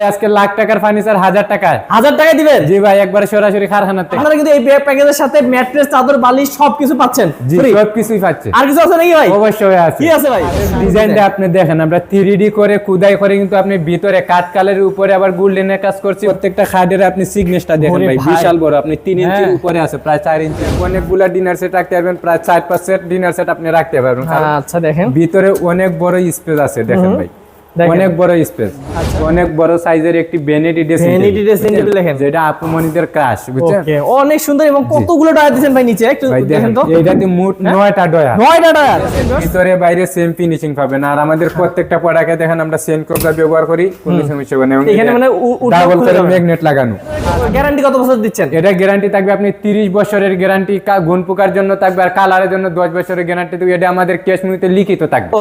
আজকে লাখ টাকার ফার্নিচার হাজার টাকায়। হাজার টাকা দিবেন? জি ভাই একবারে সরাসরি কারখানা থেকে। আপনারা কিন্তু এই প্যাকেজের সাথে ম্যাট্রেস চাদর বালিশ সবকিছু পাচ্ছেন। জি Free। সব কিছুই পাচ্ছে। আর কিছু আছে নাকি ভাই? অবশ্যই আছে। কি আছে ভাই? ডিজাইনটা আপনি দেখেন আমরা থ্রি করে কুদাই করে কিন্তু আপনি ভিতরে কাঠ কালের উপরে আবার গোল্ডেনের কাজ করছি। প্রত্যেকটা খাটের আপনি সিগনেসটা দেখেন ভাই। বিশাল বড়। আপনি তিন ইঞ্চির হ্যাঁ। উপরে আছে প্রায় চার ইঞ্চি। অনেকগুলা ডিনার সেট রাখতে পারবেন প্রায় চার পাঁচ সেট ডিনার সেট আপনি রাখতে পারবেন। আচ্ছা দেখেন। ভিতরে অনেক বড় স্পেস আছে দেখেন ভাই। অনেক বড় স্পেস অনেক বড় সাইজের একটি vanity dressing Vanity dressing table দেখেন। যেটা আপুমনিদের ক্রাশ বুঝছেন? ওকে অনেক সুন্দর এবং কতগুলো টাকা দিয়েছেন ভাই নিচে? একটু দেখেন তো। এইটাতে মোট নয়টা ডয়া নয়টা টাকা ভিতরে বাইরে সেম ফিনিশিং পাবেন। আর আমাদের প্রত্যেকটা প্রোডাক্টে দেখেন আমরা সেন কোবরা ব্যবহার করি কোনো সমস্যা হবে না। এখানে মানে ডাবল করে ম্যাগনেট লাগানো। গ্যারান্টি কত বছর দিচ্ছেন? এটা গ্যারান্টি থাকবে আপনি 30 বছরের গ্যারান্টি গুণ পোকার জন্য থাকবে আর কালারের জন্য 10 বছরের গ্যারান্টি থাকবে। এটা আমাদের ক্যাশ মুইতে লিখিত থাকবে।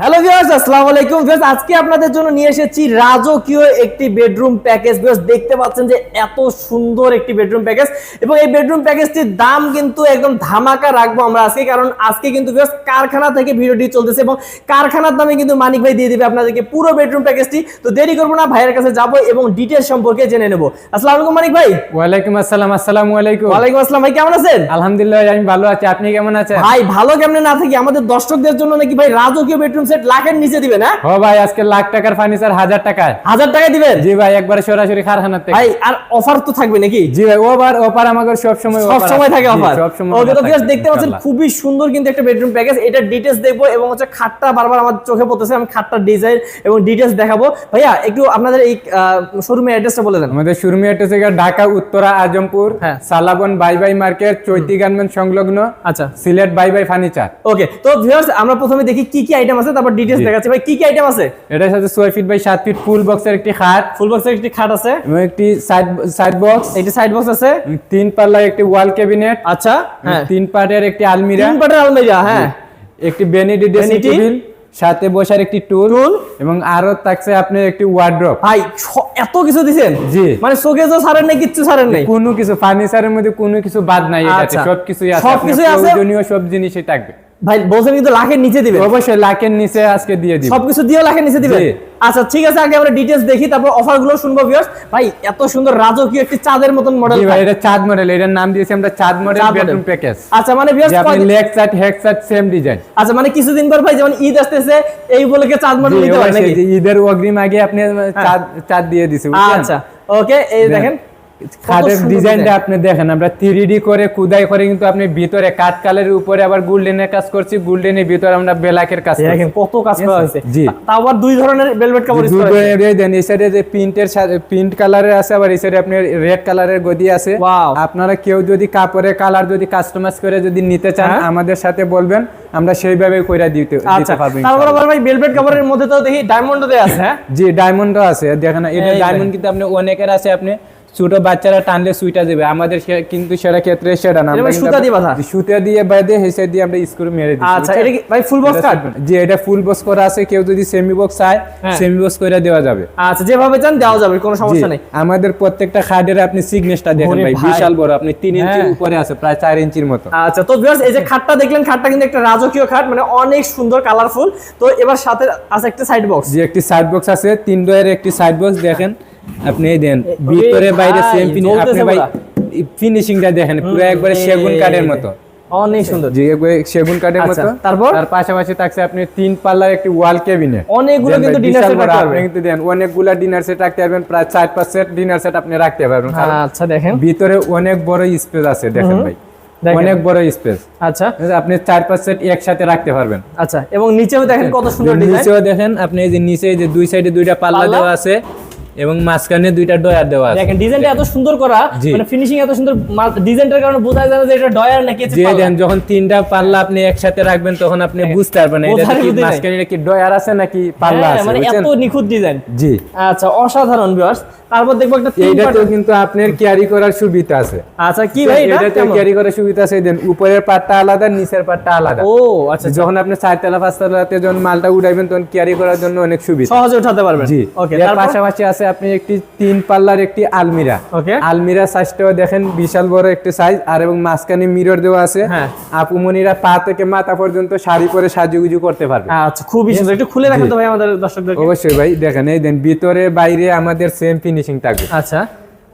হ্যালো ভিউয়ার্স আসসালামু আলাইকুম। ভিউয়ার্স আজকে আপনাদের জন্য নিয়ে এসেছি রাজকীয় একটি বেডরুম প্যাকেজ ভিউয়ার্স দেখতে পাচ্ছেন যে এত সুন্দর একটি বেডরুম প্যাকেজ এবং এই বেডরুম প্যাকেজটির দাম কিন্তু একদম ধামাকা রাখব আমরা আজকে। কারণ আজকে কিন্তু ভিউয়ার্স কারখানা থেকে ভিডিওটি চলতেছে এবং কারখানার দামে কিন্তু মানিক ভাই দিয়ে দিবে আপনাদেরকে পুরো বেডরুম প্যাকেজটি তো দেরি করব না ভাইয়ের কাছে যাব এবং ডিটেলস সম্পর্কে জেনে নেব। আসসালামু আলাইকুম মানিক ভাই। ওয়ালাইকুম আসসালাম আসসালামু আলাইকুম। ওয়ালাইকুম আসসালাম ভাই কেমন আছেন? আলহামদুলিল্লাহ আমি ভালো আছি। আপনি কেমন আছেন? ভাই ভালো কেমনে না থাকি আমাদের দর্শকদের জন্য নাকি ভাই রাজকীয় বেডরুম সেট লাখের নিচে দিবেন হ্যাঁ? ও ভাই আজকে লাখ টাকার ফার্নিচার হাজার টাকায়। হাজার টাকা দিবেন? জি ভাই একবারে সরাসরি কারখানা থেকে। ভাই আর অফার তো থাকবে নাকি? জি ভাই ওভার অফার আমাদের সব সময় সব সময় থাকে অফার ওকে তো ভিউয়ার্স দেখতে পাচ্ছেন খুবই সুন্দর কিন্তু একটা বেডরুম প্যাকেজ এটা ডিটেইলস দেখব এবং হচ্ছে খাটটা বারবার আমার চোখে পড়তেছে। আমি খাটটার ডিজাইন এবং ডিটেইলস দেখাবো। ভাইয়া একটু আপনাদের এই শোরুমের অ্যাড্রেসটা বলে দেন। আমাদের শোরুমে একটা জায়গা ঢাকা উত্তরা আজমপুর হ্যাঁ। সালাবন বাই বাই মার্কেট চৈতি গার্মেন্ট সংলগ্ন আচ্ছা। Sylhet bye bye furniture okay তো ভিউয়ার্স আমরা প্রথমে দেখি কি কি আইটেম আছে। তারপর ডিটেইলস দেখাচ্ছি। ভাই কি কি আইটেম আছে? এটার সাথে ছয় ফিট বাই সাত ফিট ফুল বক্সের একটি খাট। ফুল বক্সের একটি খাট আছে। এবং একটি সাইড সাইড বক্স একটি সাইড বক্স আছে। তিন পাল্লার একটি ওয়াল ক্যাবিনেট আচ্ছা হ্যাঁ। তিন পার্টের একটি আলমিরা। তিন পাটের আলমারিয়া হ্যাঁ। একটি বেনিডি ড্রেসিং টেবিল সাথে বসার একটি টুল এবং আরও থাকছে আপনার একটি ওয়ার্ড্রপ ভাই এত কিছু দিছেন? জি। মানে শোকেজ ছাড়েন নাই কিচ্ছু ছাড়েন নাই? কোনো কিছু ফার্নিচারের মধ্যে কোনো কিছু বাদ নাই এটাতে। আচ্ছা। সবকিছুই আছে আপনার আছে? প্রয়োজনীয় সব জিনিসই থাকবে। ভাই বলছেন কিন্তু লাখের নিচে দিবেন। অবশ্যই লাখের নিচে আজকে দিয়ে সবকিছু দিয়ে লাখের নিচে দিবেন? আচ্ছা ঠিক আছে আগে আমরা ডিটেইলস দেখি তারপর অফারগুলো শুনব ভিউয়ার্স ভাই এত সুন্দর রাজকীয় একটি চাঁদের মতন মডেল ভাই এটা চাঁদ মডেল এটার নাম দিয়েছি আমরা চাঁদ মডেল বেডরুম প্যাকেজ আচ্ছা মানে ভিউয়ার্স আপনি leg chart head chart same design আচ্ছা মানে কিছুদিন পর ভাই যেমন ঈদ আসতেছে এই উপলক্ষে চাঁদ মডেল নিতে নাকি? ঈদের অগ্রিম আগে আপনি চাঁদ চাঁদ দিয়ে দিছি আচ্ছা ওকে এই দেখেন। খাটের ডিজাইনটা আপনি দেখেন আমরা থ্রি করে কুদাই করে কিন্তু আপনি ভিতরে কাঠ কালের উপরে আবার গোল্ডেনের কাজ করছি গোল্ডেনের ভিতরে আমরা বেলাকের কাজ দেখেন কত কাজ করা হয়েছে জি। আবার দুই ধরনের ভেলভেট কাপড় ইউজ করা হয়েছে। দেন এই সাইডে যে প্রিন্টের প্রিন্ট কালারের আছে আবার এই সাইডে আপনার রেড কালারের গদি আছে. আপনারা কেউ যদি কাপড়ের কালার যদি কাস্টমাইজ করে যদি নিতে চান হ্যাঁ। আমাদের সাথে বলবেন আমরা সেইভাবে কইরা দিতে আচ্ছা দিতে পারব তারপর। আবার ভাই ভেলভেট কাপড়ের মধ্যে তো দেখি ডায়মন্ড দেয়া আছে হ্যাঁ জি ডায়মন্ডও আছে দেখেন এটা ডায়মন্ড কিন্তু আপনি অনেকের আছে আপনি ছোট বাচ্চারা টানলে সুইটা দেবে। আমাদের কিন্তু সেটা ক্ষেত্রে সেটা না। কিন্তু সুতা দিয়ে বাঁধা? সুতা দিয়ে বাঁধে হেসে দিয়ে আমরা স্ক্রু মেরে দিই আচ্ছা এটা কি ভাই ফুল বক্স কাট জি এটা ফুল বক্স করা আছে কেউ যদি সেমি বক্স চায় হ্যাঁ। সেমি বক্স করে দেওয়া যাবে। আচ্ছা যেভাবে চান দেওয়া যাবে কোনো সমস্যা নেই। আমাদের প্রত্যেকটা খাটের আপনি সিগনেসটা দেখেন ভাই। বিশাল বড় আপনি তিন ইঞ্চির হ্যাঁ। উপরে আছে প্রায় চার ইঞ্চির মতো। আচ্ছা তো ভিউয়ার্স এই যে খাটটা দেখলেন খাটটা কিন্তু একটা রাজকীয় খাট মানে অনেক সুন্দর কালারফুল তো এবার সাথে আছে একটা সাইড বক্স যে একটি সাইড বক্স আছে তিন ডয়ের একটি সাইড বক্স দেখেন। আপনি দেন ভিতরে বাইরে সেম ফিনিশিং আপনি ভাই। ফিনিশিংটা দেখেন পুরো একবারে সেগুন কাঠের দেখেন। মতো। অনেক সুন্দর। একবারে সেগুন কাঠের আচ্ছা, মতো। তারপর? তার পাশাপাশি থাকছে আপনি তিন পাল্লার একটি ওয়াল অনেকগুলো কিন্তু ডিনার সেট রাখতে পারবেন কিন্তু দেন অনেকগুলা ডিনার সেট রাখতে পারবেন প্রায় চার পাঁচ সেট ডিনার সেট আপনি রাখতে পারবেন। আচ্ছা দেখেন। ভিতরে অনেক বড় স্পেস আছে দেখেন ভাই। অনেক বড় স্পেস আচ্ছা। আপনি চার পাঁচ সেট একসাথে রাখতে পারবেন। আচ্ছা এবং নিচেও দেখেন কত সুন্দর ডিজাইন নিচেও দেখেন আপনি এই যে নিচে এই যে দুই সাইডে দুইটা পাল্লা পাল্লা? দেওয়া আছে। এবং মাঝখানে দুইটা ডয়ার দেওয়া আছে। দেখেন ডিজাইনটা এত সুন্দর করা মানে ফিনিশিং এত সুন্দর ডিজাইনটার কারণে বোঝা যায় যে এটা ডয়ার নাকি পাল্লা। যখন তিনটা পাল্লা আপনি একসাথে রাখবেন তখন আপনি বুঝতে পারবেন এটা কি মাঝখানে কি ডয়ার আছে নাকি পাল্লা হ্যাঁ, আছে মানে এত নিখুঁত ডিজাইন জি। আচ্ছা অসাধারণ ভিউয়ার্স তারপর দেখব একটা পাটের- কিন্তু আপনার ক্যারি করার সুবিধা আছে। আচ্ছা কি ভাই এটা কেমন? ক্যারি করার সুবিধা আছে দেন উপরের পাটটা আলাদা নিচের পাটটা আলাদা। ও আচ্ছা যখন আপনি চারতলা পাঁচতলাতে যখন মালটা উঠাইবেন তখন ক্যারি করার জন্য অনেক সুবিধা। সহজে উঠাতে পারবেন। জি। ওকে এর পাশাপাশি আছে আপনি একটি তিন পাল্লার একটি আলমিরা। আলমিরা সাইজটাও দেখেন বিশাল বড় একটি সাইজ আর এবং মাঝখানে মিরর দেওয়া আছে। হ্যাঁ। আপুমনিরা পা থেকে মাথা পর্যন্ত শাড়ি পরে সাজুগুজু করতে পারবে। আচ্ছা খুবই সুন্দর। একটু খুলে রাখেন তো ভাই আমাদের দর্শকদেরকে। অবশ্যই ভাই দেখেন এই দেন ভিতরে বাইরে আমাদের সেম ফিনিশিং থাকবে। আচ্ছা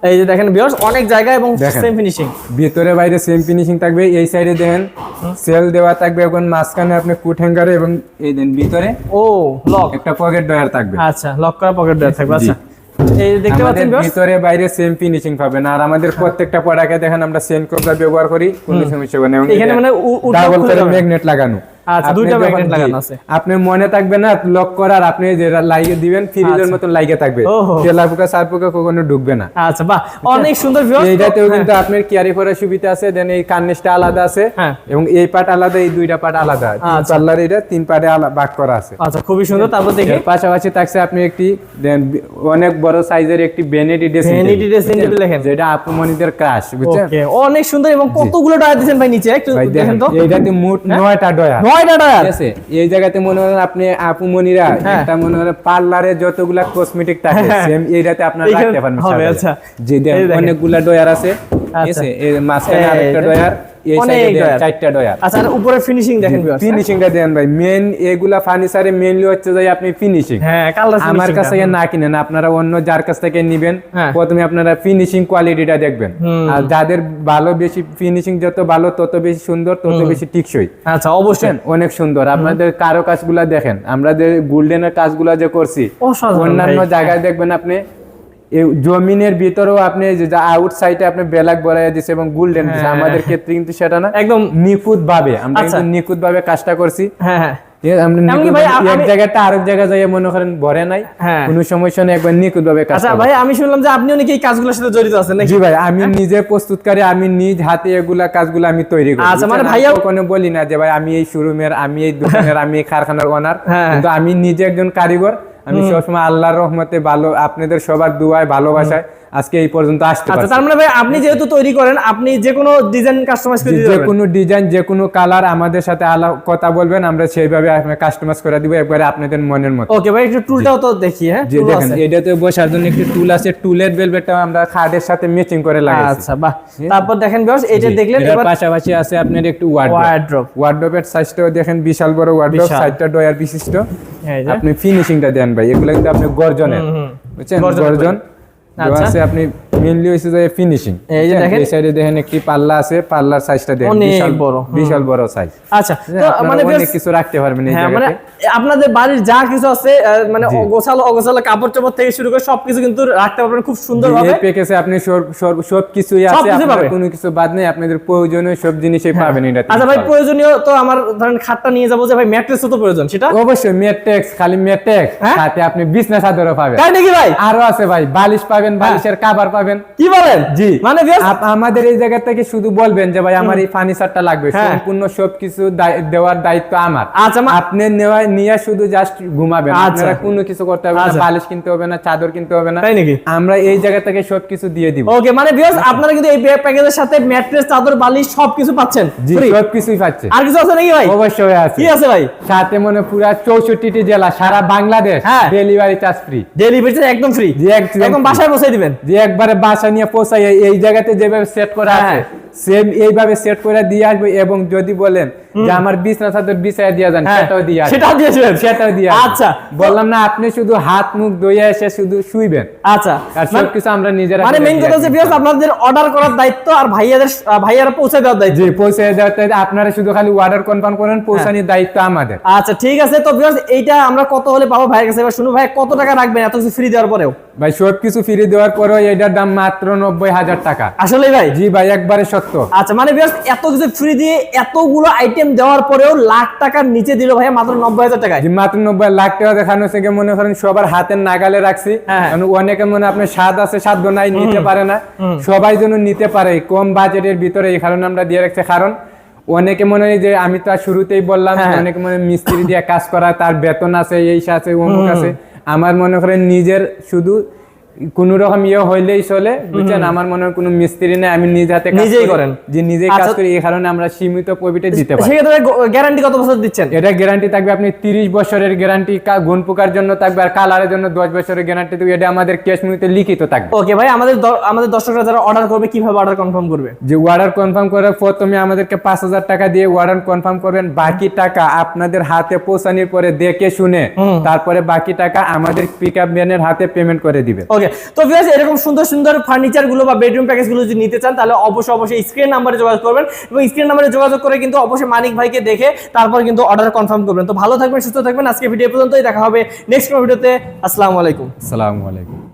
এই যে দেখেন ভিউয়ার্স অনেক জায়গা এবং সেম ফিনিশিং ভিতরে বাইরে সেম ফিনিশিং থাকবে। এই সাইডে দেখেন সেল দেওয়া থাকবে এবং মাঝখানে আপনি কুট হ্যাঙ্গারে এবং এই দেন ভিতরে ও লক একটা পকেট ডয়ার থাকবে। আচ্ছা লক করা পকেট দেওয়া থাকবে। আচ্ছা এই দেখতে আমাদের পাচ্ছেন ভিতরে বাইরে সেম ফিনিশিং পাবেন। আর আমাদের প্রত্যেকটা প্রোডাক্টে দেখেন আমরা সেম কপড়া ব্যবহার করি কোনো সমস্যা নেই এখানে মানে ডাবল করে ম্যাগনেট লাগানো। আচ্ছা, দুইটা যখন- লাগানো আছে। আপনার মনে থাকবে না লক করার আপনি যে লাইগে দিবেন ফ্রিজের মতন লাইগে থাকবে। তেলা পোকা সার পোকা কখনো ঢুকবে না। আচ্ছা বাহ অনেক সুন্দর ভিউয়ার্স এইটাতেও কিন্তু আপনার ক্যারি করার সুবিধা আছে দেন এই কার্নেসটা আলাদা আছে। হ্যাঁ। এবং এই পার্ট আলাদা এই দুইটা পার্ট আলাদা। আচ্ছা। পাল্লার এটা তিন পার্টে আলাদা ভাগ করা আছে। আচ্ছা খুবই সুন্দর। তারপর দেখি। এর পাশাপাশি থাকছে আপনি একটি দেন অনেক বড় সাইজের একটি vanity dressing Vanity dressing table দেখেন। যেটা আপুমনিদের ক্রাশ বুঝছেন? ওকে অনেক সুন্দর এবং কতগুলো টায়ার দিয়েছেন ভাই নিচে? একটু দেখেন দেখেন তো। এইটাতে মোট নয়টা ডয়া নয়টা টায়ার আছে এই জায়গাতে মনে করেন আপনি আপু মনিরা একটা মনে করেন পার্লারে যতগুলা কসমেটিক থাকে হ্যাঁ। সেম এইটাতে আপনারা রাখতে পারবেন হবে, আচ্ছা। অনেকগুলা ডয়ার আছে ঠিক আচ্ছা। আছে এর মাঝখানে আরেকটা ডয়ার এই সাইডে চারটা ডয়ার। আচ্ছা আর উপরে ফিনিশিং দেখেন ফিনিশিংটা দেন ভাই। মেন এগুলা ফার্নিচারে মেইনলি হচ্ছে যে আপনি ফিনিশিং হ্যাঁ কালার আমার কাছ থেকে না কিনেন আপনারা অন্য যার কাছ থেকে নিবেন হ্যাঁ। প্রথমে আপনারা ফিনিশিং কোয়ালিটিটা দেখবেন। আর যাদের ভালো বেশি ফিনিশিং যত ভালো তত বেশি সুন্দর তত বেশি টিকসই। আচ্ছা অবশ্যই। অনেক সুন্দর। আপনাদের কারও কাজগুলা দেখেন। আমরা যে গোল্ডেনের কাজগুলা যে করছি অন্যান্য জায়গায় দেখবেন আপনি জমিনের ভিতরেও আপনি যে আউট সাইডে আপনি বেলাক বড়াই দিচ্ছে এবং গোল্ডেন দিচ্ছে আমাদের ক্ষেত্রে কিন্তু সেটা না। একদম নিখুঁত ভাবে আমরা আচ্ছা। কিন্তু নিখুঁত ভাবে কাজটা করছি। হ্যাঁ হ্যাঁ। আমি- হ্যাঁ। আচ্ছা আমি শুনলাম যে আপনিও নাকি এই কাজগুলোর সাথে জড়িত আছেন নাকি? জি আমি নিজে প্রস্তুতকারী আমি নিজ হাতে এগুলা কাজগুলো আমি তৈরি করি। আচ্ছা, মানে বলি না যে ভাই আমি এই শোরুমের আমি এই দোকানের আমি এই কারখানার ওনার হ্যাঁ। কিন্তু আমি নিজে একজন কারিগর আমি সবসময় আল্লাহর রহমতে ভালো আপনাদের সবার দুয়ায় ভালোবাসায় আজকে এই পর্যন্ত আসতে আচ্ছা তার মানে ভাই আপনি যেহেতু তৈরি করেন আপনি যে কোনো ডিজাইন কাস্টমাইজ করে দিতে যে কোনো ডিজাইন যে কোনো কালার আমাদের সাথে আলা কথা বলবেন আমরা সেইভাবে কাস্টমাইজ করে দিব একবারে আপনাদের মনের মতো। ওকে ভাই একটু টুলটাও তো দেখি হ্যাঁ যে দেখেন। এটাতে বসার জন্য একটি টুল আছে টুলের বেলবেটটা আমরা খাটের সাথে ম্যাচিং করে লাগাইছি। আচ্ছা বাহ। তারপর দেখেন বিয়াস এটা দেখলেন এবার পাশাপাশি আছে আপনার একটু ওয়ার্ডরোব ওয়ার্ড্রপ ওয়ার্ডরোবের সাইজটাও দেখেন বিশাল বড় ওয়ার্ডরোব। সাইডটা ডয়ার বিশিষ্ট। আপনি ফিনিশিংটা দেন ভাই এগুলো কিন্তু আপনি গর্জনের বুঝছেন? গর্জন আচ্ছা। আছে আপনি মেইনলি হইছে যে ফিনিশিং এই যে দেখেন। এই সাইডে দেখেন একটি পাল্লা আছে পাল্লার সাইজটা দেখেন। বিশাল বড়, বিশাল বড় সাইজ আচ্ছা তো মানে অনেক কিছু রাখতে পারবেন এই হ্যাঁ মানে আপনাদের বাড়ির যা কিছু আছে মানে। গোছালো অগোছালো কাপড় চোপড় থেকে শুরু করে সবকিছু কিন্তু রাখতে পারবেন খুব সুন্দর ভাবে। এই প্যাকেজে আপনি সব- সব কিছুই আছে আপনার কোনো কিছু বাদ নেই আপনাদের প্রয়োজনীয় সব জিনিসই পাবেন এটা আচ্ছা ভাই প্রয়োজনীয় তো আমার ধরেন খাটটা নিয়ে যাব যে ভাই ম্যাট্রেসও তো প্রয়োজন সেটা? অবশ্যই মেট্রেক্স খালি মেট্রেক্স হ্যাঁ? সাথে আপনি বিছনা চাদরও পাবেন। তাই নাকি ভাই? আরও আছে ভাই বালিশ পাবেন বালিশের কাভার পাবেন কি বলেন? জি। মানে আমাদের এই জায়গা থেকে শুধু বলবেন যে ভাই আমার এই ফার্নিচারটা লাগবে। হ্যাঁ। সম্পূর্ণ সবকিছু দেওয়ার দায়িত্ব আমার। আচ্ছা, আপনি নেওয়া নিয়ে শুধু জাস্ট ঘুমাবেন। আচ্ছা। আপনারা কোনো কিছু করতে হবে না। আচ্ছা। বালিশ কিনতে হবে না চাদর কিনতে হবে না। তাই নাকি? আমরা এই জায়গা থেকে সবকিছু দিয়ে দিব। ওকে মানে ভিউয়ার্স আপনারা কিন্তু এই প্যাকেজের সাথে ম্যাট্রেস চাদর বালিশ সবকিছু পাচ্ছেন। জি সবকিছুই পাচ্ছে। আর কিছু আছে নাকি ভাই? অবশ্যই আছে। কি আছে ভাই? সাথে মনে পুরা চৌষট্টিটি জেলা সারা Bangladesh. Delivery charge free delivery একদম ফ্রি জি, একদম বাসায় পৌঁছে দিবেন। যে একবারে বাসা নিয়ে পৌঁছাই এই জায়গাতে যেভাবে সেট করা আছে হ্যাঁ। সেম এইভাবে সেট করে দিয়ে আসবে এবং যদি বলেন যে আমার বিছনা চাদর বিছায় দিয়ে যান হ্যাঁ, সেটাও দিয়ে সেটাও দিয়েছিলেন সেটাও দিয়ে। আচ্ছা। বললাম না আপনি শুধু হাত মুখ ধুয়ে এসে শুধু শুইবেন। আচ্ছা। আর মানে- সবকিছু আমরা নিজেরা মানে মেইন কথা হচ্ছে। ভিউয়ার্স আপনাদের অর্ডার করার দায়িত্ব আর ভাইয়াদের ভাইয়ারা পৌঁছে দেওয়ার দায়িত্ব। জি পৌঁছে দেওয়াতে আপনারা শুধু খালি অর্ডার কনফার্ম করেন পৌঁছানোর দায়িত্ব আমাদের। আচ্ছা ঠিক আছে। তো ভিউয়ার্স এইটা আমরা কত হলে পাবো ভাইয়ের কাছে? এবার শুনুন ভাই কত টাকা রাখবেন? এত কিছু ফ্রি দেওয়ার পরেও। ভাই সবকিছু ফ্রি দেওয়ার পরেও এটার দাম মাত্র নব্বই হাজার টাকা। আসলে ভাই? জি ভাই একবারে আচ্ছা মানে এত কিছু ফ্রি দিয়ে এতগুলো আইটেম দেওয়ার পরেও লাখ টাকার নিচে দিল ভাইয়া মাত্র নব্বই হাজার মাত্র নব্বই লাখ টাকা দেখানো থেকে মনে করেন সবার হাতের নাগালে রাখছি। হ্যাঁ। অনেকে মনে আপনার স্বাদ আছে সাধ্য নাই নিতে পারে না। সবাই যেন নিতে পারে কম বাজেটের ভিতরে এই কারণে আমরা দিয়ে রাখছি। কারণ অনেকে মনে হয় যে আমি তো শুরুতেই বললাম হ্যাঁ। অনেকে মনে হয় মিস্ত্রি দিয়ে কাজ করা তার বেতন আছে এই আছে অমুক আছে। আমার মনে করেন নিজের শুধু কোন রকম ইয়ে হইলেই চলে বুঝছেন? আমার মনে হয় কোনো মিস্ত্রি নেই আমি নিজ হাতে নিজেই করেন। যে নিজেই কাজ আচ্ছা। করি এই কারণে আমরা সীমিত প্রফিটে দিতে পারি। সেক্ষেত্রে গ্যারান্টি কত বছর দিচ্ছেন? এটা গ্যারান্টি থাকবে আপনি তিরিশ বছরের গ্যারান্টি গুণ পোকার জন্য থাকবে আর কালারের জন্য দশ বছরের গ্যারান্টি থাকবে। এটা আমাদের ক্যাশ লিখিত থাকবে। ওকে ভাই আমাদের আমাদের দর্শকরা যারা অর্ডার করবে কীভাবে অর্ডার কনফার্ম করবে? যে অর্ডার কনফার্ম করার পর তুমি আমাদেরকে পাঁচ হাজার টাকা দিয়ে অর্ডার কনফার্ম করবেন। বাকি টাকা আপনাদের হাতে পৌঁছানোর পরে দেখে শুনে তারপরে বাকি টাকা আমাদের পিক আপ ম্যানের হাতে পেমেন্ট করে দিবে ওকে তো ভিউয়ার্স এরকম সুন্দর সুন্দর ফার্নিচারগুলো বা বেডরুম প্যাকেজগুলো যদি নিতে চান, তাহলে অবশ্যই অবশ্যই স্ক্রিন নাম্বারে যোগাযোগ করবেন এবং স্ক্রিন নাম্বারে যোগাযোগ করে কিন্তু অবশ্যই মানিক ভাইকে দেখে তারপর কিন্তু অর্ডার কনফার্ম করবেন। তো ভালো থাকবেন, সুস্থ থাকবেন। আজকে ভিডিও পর্যন্তই। দেখা হবে নেক্সট ভিডিওতে আসসালামু আলাইকুম। আসসালামু আলাইকুম।